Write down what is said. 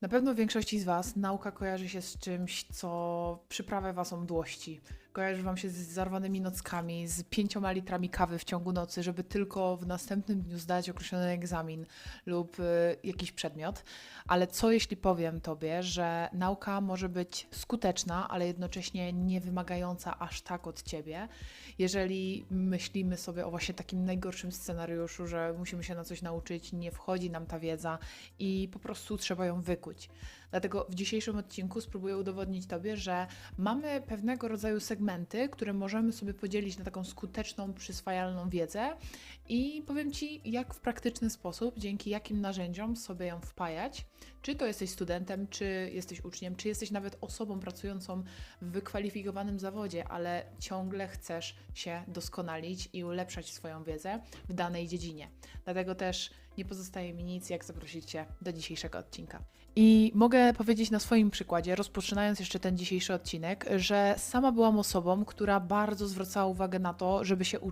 Na pewno większości z Was nauka kojarzy się z czymś, co przyprawia Was o mdłości. Kojarzy Wam się z zarwanymi nockami, z pięcioma litrami kawy w ciągu nocy, żeby tylko w następnym dniu zdać określony egzamin lub y, jakiś przedmiot. Ale co jeśli powiem Tobie, że nauka może być skuteczna, ale jednocześnie nie wymagająca aż tak od Ciebie, jeżeli myślimy sobie o właśnie takim najgorszym scenariuszu, że musimy się na coś nauczyć, nie wchodzi nam ta wiedza i po prostu trzeba ją wykuć. Dlatego w dzisiejszym odcinku spróbuję udowodnić Tobie, że mamy pewnego rodzaju które możemy sobie podzielić na taką skuteczną, przyswajalną wiedzę i powiem Ci, jak w praktyczny sposób, dzięki jakim narzędziom sobie ją wpajać. Czy to jesteś studentem, czy jesteś uczniem, czy jesteś nawet osobą pracującą w wykwalifikowanym zawodzie, ale ciągle chcesz się doskonalić i ulepszać swoją wiedzę w danej dziedzinie. Dlatego też nie pozostaje mi nic, jak zaprosić Cię do dzisiejszego odcinka. I mogę powiedzieć na swoim przykładzie, rozpoczynając jeszcze ten dzisiejszy odcinek, że sama byłam osobą, która bardzo zwracała uwagę na to, żeby się uczyć